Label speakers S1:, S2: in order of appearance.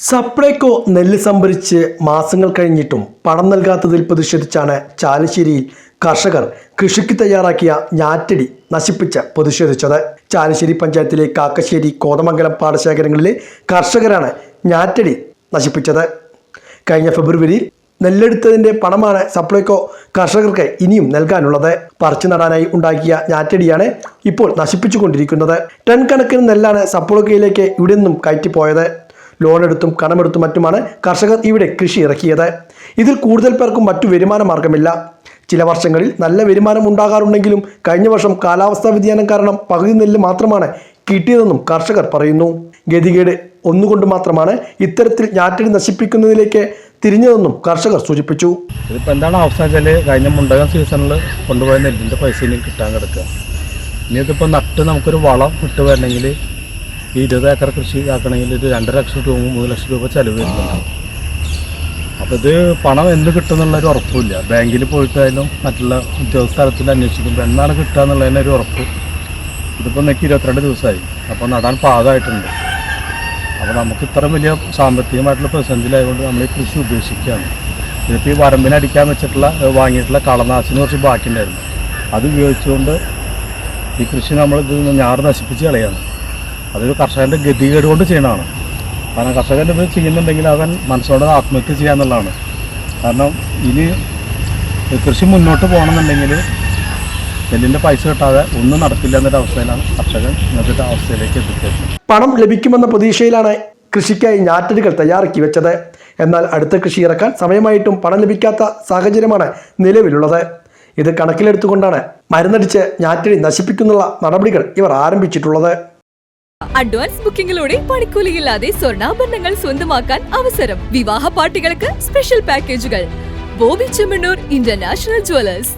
S1: സപ്ലൈകോ നെല്ല് സംഭരിച്ച് മാസങ്ങൾ കഴിഞ്ഞിട്ടും പണം നൽകാത്തതിൽ പ്രതിഷേധിച്ചാണ് ചാലശ്ശേരിയിൽ കർഷകർ കൃഷിക്ക് തയ്യാറാക്കിയ ഞാറ്റടി നശിപ്പിച്ച് പ്രതിഷേധിച്ചത്. ചാലശ്ശേരി പഞ്ചായത്തിലെ കാക്കശ്ശേരി കോതമംഗലം പാടശേഖരങ്ങളിലെ കർഷകരാണ് ഞാറ്റടി നശിപ്പിച്ചത്. കഴിഞ്ഞ ഫെബ്രുവരിയിൽ നെല്ലെടുത്തതിന്റെ പണമാണ് സപ്ലൈകോ കർഷകർക്ക് ഇനിയും നൽകാനുള്ളത്. പറിച്ചു നടാനായി ഉണ്ടാക്കിയ ഞാറ്റടിയാണ് ഇപ്പോൾ നശിപ്പിച്ചുകൊണ്ടിരിക്കുന്നത്. ടൺ കണക്കിന് നെല്ലാണ് സപ്ലൈകോയിലേക്ക് ഇവിടെ നിന്നും കയറ്റിപ്പോയത്. ലോൺ എടുത്തും കടമെടുത്തും മറ്റുമാണ് കർഷകർ ഇവിടെ കൃഷി ഇറക്കിയത്. ഇതിൽ കൂടുതൽ പേർക്കും മറ്റു വരുമാന മാർഗമില്ല. ചില വർഷങ്ങളിൽ നല്ല വരുമാനം ഉണ്ടാകാറുണ്ടെങ്കിലും കഴിഞ്ഞ വർഷം കാലാവസ്ഥാ വ്യതിയാനം കാരണം പകുതി നെല്ല് മാത്രമാണ് കിട്ടിയതെന്നും കർഷകർ പറയുന്നു. ഗതികേട് ഒന്നുകൊണ്ട് മാത്രമാണ് ഇത്തരത്തിൽ ഞാറ്റടി നശിപ്പിക്കുന്നതിലേക്ക് തിരിഞ്ഞതെന്നും കർഷകർ സൂചിപ്പിച്ചു.
S2: ഇതിപ്പോൾ എന്താണ് അവസ്ഥ വെച്ചാൽ കഴിഞ്ഞ മുണ്ടകം സീസണിൽ കൊണ്ടുപോയ നെല്ലിന്റെ പൈസ ഇനി കിട്ടാൻ കിടക്കുക. ഇനി ഇതിപ്പോൾ നട്ട് നമുക്കൊരു വളം ഇട്ട് വരണമെങ്കിൽ ഈ ഇരുപത് ഏക്കർ കൃഷി ആക്കണമെങ്കിൽ ഒരു രണ്ടര ലക്ഷം രൂപ മൂന്ന് ലക്ഷം രൂപ ചിലവ് വരുന്നുണ്ട്. അപ്പോൾ ഇത് പണം എന്ന് കിട്ടുമെന്നുള്ളൊരു ഉറപ്പില്ല ബാങ്കിൽ പോയിട്ടായാലും മറ്റുള്ള ഉദ്യോഗ സ്ഥലത്തിൽ അന്വേഷിക്കുമ്പോൾ എന്നാണ് കിട്ടുക എന്നുള്ളതിനൊരു ഉറപ്പ്. ഇതിപ്പോൾ നെക്ക് ഇരുപത്തിരണ്ട് ദിവസമായി. അപ്പോൾ നടാൻ പാകമായിട്ടുണ്ട്. അപ്പോൾ നമുക്ക് ഇത്ര വലിയ സാമ്പത്തികമായിട്ടുള്ള പ്രതിസന്ധിയിലായതുകൊണ്ട് നമ്മൾ ഈ കൃഷി ഉപേക്ഷിക്കുകയാണ്. ഇതിപ്പോൾ ഈ വരമ്പിനടിക്കാൻ വെച്ചിട്ടുള്ള വാങ്ങിയിട്ടുള്ള കളനാശിന് കുറച്ച് ബാക്കിയുണ്ടായിരുന്നു. അത് ഉപയോഗിച്ചുകൊണ്ട് ഈ കൃഷി നമ്മൾ ഇത് ഞാറ് നശിപ്പിച്ച് കളയാണ്. അതൊരു കർഷകന്റെ ഗതികേട് കൊണ്ട് ചെയ്യണതാണ്. കാരണം കർഷകൻ ഇത് ചെയ്യുന്നുണ്ടെങ്കിൽ അവൻ മനസ്സോടെ ആത്മഹത്യ ചെയ്യാന്നുള്ളതാണ് കാരണം ഇനി കൃഷി മുന്നോട്ട് പോകണമെന്നുണ്ടെങ്കിൽ നെല്ലിന്റെ പൈസ കിട്ടാതെ ഒന്നും നടക്കില്ല എന്നൊരു അവസ്ഥയിലാണ് കർഷകൻ ഇന്നത്തെ അവസ്ഥയിലേക്ക് എത്തിച്ചേരുന്നത്.
S1: പണം ലഭിക്കുമെന്ന പ്രതീക്ഷയിലാണ് കൃഷിക്കായി ഞാറ്റടികൾ തയ്യാറാക്കി വെച്ചത്. എന്നാൽ അടുത്ത കൃഷി ഇറക്കാൻ സമയമായിട്ടും പണം ലഭിക്കാത്ത സാഹചര്യമാണ് നിലവിലുള്ളത്. ഇത് കണക്കിലെടുത്തുകൊണ്ടാണ് മരുന്നടിച്ച് ഞാറ്റടി നശിപ്പിക്കുന്നുള്ള നടപടികൾ ഇവർ ആരംഭിച്ചിട്ടുള്ളത്.
S3: അഡ്വാൻസ് ബുക്കിംഗിലൂടെ പണിക്കൂലിയില്ലാതെ സ്വർണാഭരണങ്ങൾ സ്വന്തമാക്കാൻ അവസരം. വിവാഹ പാർട്ടികൾക്ക് സ്പെഷ്യൽ പാക്കേജുകൾ. Bobby Chemmanur international jewellers